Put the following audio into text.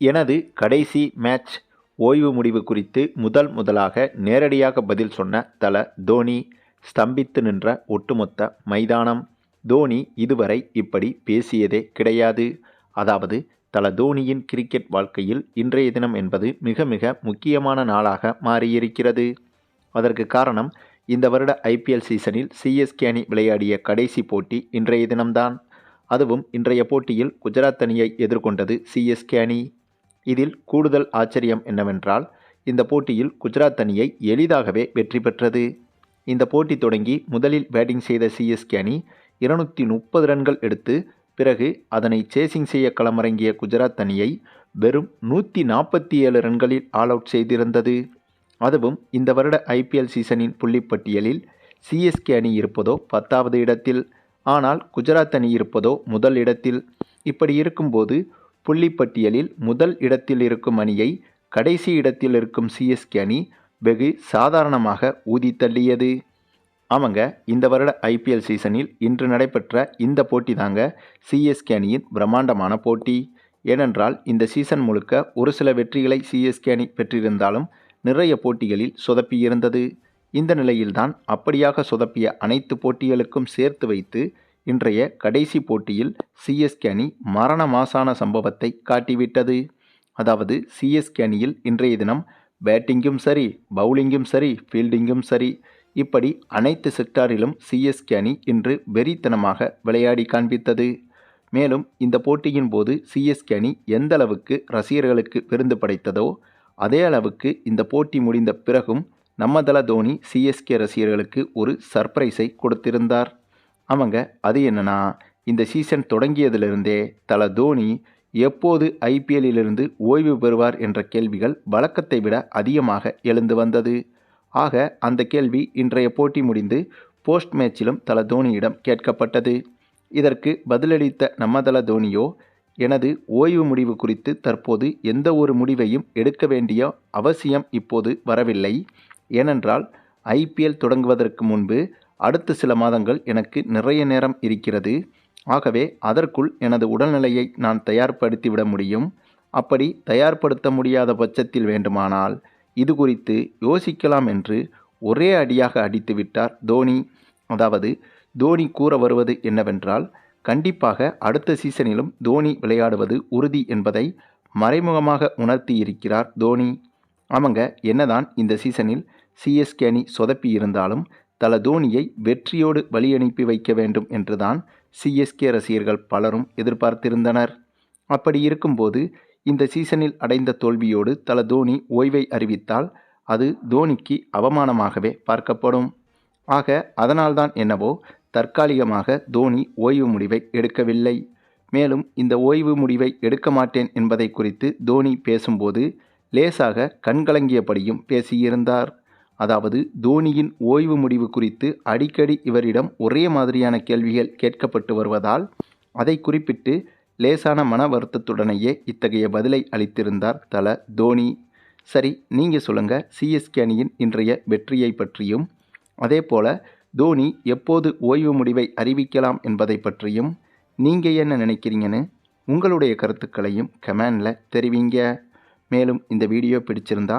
எனது கடைசி மேட்ச் ஓய்வு முடிவு குறித்து முதல் முதலாக நேரடியாக பதில் சொன்ன தல தோனி ஸ்தம்பித்து நின்ற ஒட்டுமொத்த மைதானம். தோனி இதுவரை இப்படி பேசியதே கிடையாது. அதாவது தல தோனியின் கிரிக்கெட் வாழ்க்கையில் இன்றைய தினம் என்பது மிக மிக முக்கியமான நாளாக மாறியிருக்கிறது. அதற்கு காரணம் இந்த வருட ஐபிஎல் சீசனில் சிஎஸ்கே அணி விளையாடிய கடைசி போட்டி இன்றைய தினம்தான். அதுவும் இன்றைய போட்டியில் குஜராத் அணியை எதிர்கொண்டது சிஎஸ்கே அணி. இதில் கூடுதல் ஆச்சரியம் என்னவென்றால் இந்த போட்டியில் குஜராத் அணியை எளிதாகவே வெற்றி பெற்றது. இந்த போட்டி தொடங்கி முதலில் பேட்டிங் செய்த சிஎஸ்கே அணி இருநூற்றி முப்பது ரன்கள் எடுத்து பிறகு அதனை சேசிங் செய்ய களமிறங்கிய குஜராத் அணியை வெறும் நூற்றி நாற்பத்தி ஏழு ரன்களில் ஆல் அவுட் செய்திருந்தது. அதுவும் இந்த வருட ஐபிஎல் சீசனின் புள்ளிப்பட்டியலில் சிஎஸ்கே அணி இருப்பதோ பத்தாவது இடத்தில் ஆனால் குஜராத் அணி இருப்பதோ முதல் இடத்தில். இப்படி இருக்கும்போது புள்ளிப்பட்டியலில் முதல் இடத்தில் இருக்கும் அணியை கடைசி இடத்தில் இருக்கும் சிஎஸ்கே அணி வெகு சாதாரணமாக ஊதி தள்ளியது. ஆமாங்க இந்த வருட ஐபிஎல் சீசனில் இன்று நடைபெற்ற இந்த போட்டி தாங்க சிஎஸ்கே அணியின் பிரம்மாண்டமான போட்டி. ஏனென்றால் இந்த சீசன் முழுக்க ஒரு சில வெற்றிகளை சிஎஸ்கே அணி பெற்றிருந்தாலும் நிறைய போட்டிகளில் சொதப்பியிருந்தது. இந்த நிலையில்தான் அப்படியாக சொதப்பிய அனைத்து போட்டிகளுக்கும் சேர்த்து வைத்து இன்றைய கடைசி போட்டியில் சிஎஸ்கே அணி மரண மாசான சம்பவத்தை காட்டிவிட்டது. அதாவது சிஎஸ்கே அணியில் இன்றைய தினம் பேட்டிங்கும் சரி பவுலிங்கும் சரி ஃபீல்டிங்கும் சரி இப்படி அனைத்து செக்டாரிலும் சிஎஸ்கே அணி இன்று வெறித்தனமாக விளையாடி காண்பித்தது. மேலும் இந்த போட்டியின் போது சிஎஸ்கே அணி எந்த அளவுக்கு ரசிகர்களுக்கு விருந்து படைத்ததோ அதே அளவுக்கு இந்த போட்டி முடிந்த பிறகும் நம்ம தோனி சிஎஸ்கே ரசிகர்களுக்கு ஒரு சர்ப்ரைஸை கொடுத்திருந்தார். ஆமாங்க. அது என்னென்னா இந்த சீசன் தொடங்கியதிலிருந்தே தல தோனி எப்போது ஐபிஎல்லிலிருந்து ஓய்வு பெறுவார் என்ற கேள்விகள் வழக்கத்தை விட அதிகமாக எழுந்து வந்தது. ஆக அந்த கேள்வி இன்றைய போட்டி முடிந்து போஸ்ட் மேட்சிலும் தல தோனியிடம் கேட்கப்பட்டது. இதற்கு பதிலளித்த நம்மதள தோனியோ எனது ஓய்வு முடிவு குறித்து தற்போது எந்த ஒரு முடிவையும் எடுக்க வேண்டிய அவசியம் இப்போது வரவில்லை. ஏனென்றால் ஐபிஎல் தொடங்குவதற்கு முன்பு அடுத்த சில மாதங்கள் எனக்கு நிறைய நேரம் இருக்கிறது. ஆகவே அதற்குள் எனது உடல்நிலையை நான் தயார்படுத்திவிட முடியும். அப்படி தயார்படுத்த முடியாத பட்சத்தில் வேண்டுமானால் இது குறித்து யோசிக்கலாம் என்று ஒரே அடியாக அடித்து விட்டார் தோனி. அதாவது தோனி கூற வருவது என்னவென்றால் கண்டிப்பாக அடுத்த சீசனிலும் தோனி விளையாடுவது உறுதி என்பதை மறைமுகமாக உணர்த்தி இருக்கிறார் தோனி. ஆமாங்க என்னதான் இந்த சீசனில் சிஎஸ்கே அணி சொதப்பி இருந்தாலும் தல தோனியை வெற்றியோடு வழியனுப்பி வைக்க வேண்டும் என்றுதான் சிஎஸ்கே ரசிகர்கள் பலரும் எதிர்பார்த்திருந்தனர். அப்படி இருக்கும்போது இந்த சீசனில் அடைந்த தோல்வியோடு தல தோனி ஓய்வை அறிவித்தால் அது தோனிக்கு அவமானமாகவே பார்க்கப்படும். ஆக அதனால்தான் என்னவோ தற்காலிகமாக தோனி ஓய்வு முடிவை எடுக்கவில்லை. மேலும் இந்த ஓய்வு முடிவை எடுக்க மாட்டேன் என்பதை குறித்து தோனி பேசும்போது லேசாக கண்கலங்கியபடியும் பேசியிருந்தார். அதாவது தோனியின் ஓய்வு முடிவு குறித்து அடிக்கடி இவரிடம் ஒரே மாதிரியான கேள்விகள் கேட்கப்பட்டு வருவதால் அதை குறிப்பிட்டு லேசான மன வருத்தத்துடனேயே இத்தகைய பதிலை அளித்திருந்தார் தல தோனி. சரி நீங்கள் சொல்லுங்கள் சிஎஸ்கே அணியின் இன்றைய வெற்றியை பற்றியும் அதே போல் தோனி எப்போது ஓய்வு முடிவை அறிவிக்கலாம் என்பதை பற்றியும் நீங்கள் என்ன நினைக்கிறீங்கன்னு உங்களுடைய கருத்துக்களையும் கமெண்டில் தெரிவிங்க. மேலும் இந்த வீடியோ பிடிச்சிருந்தா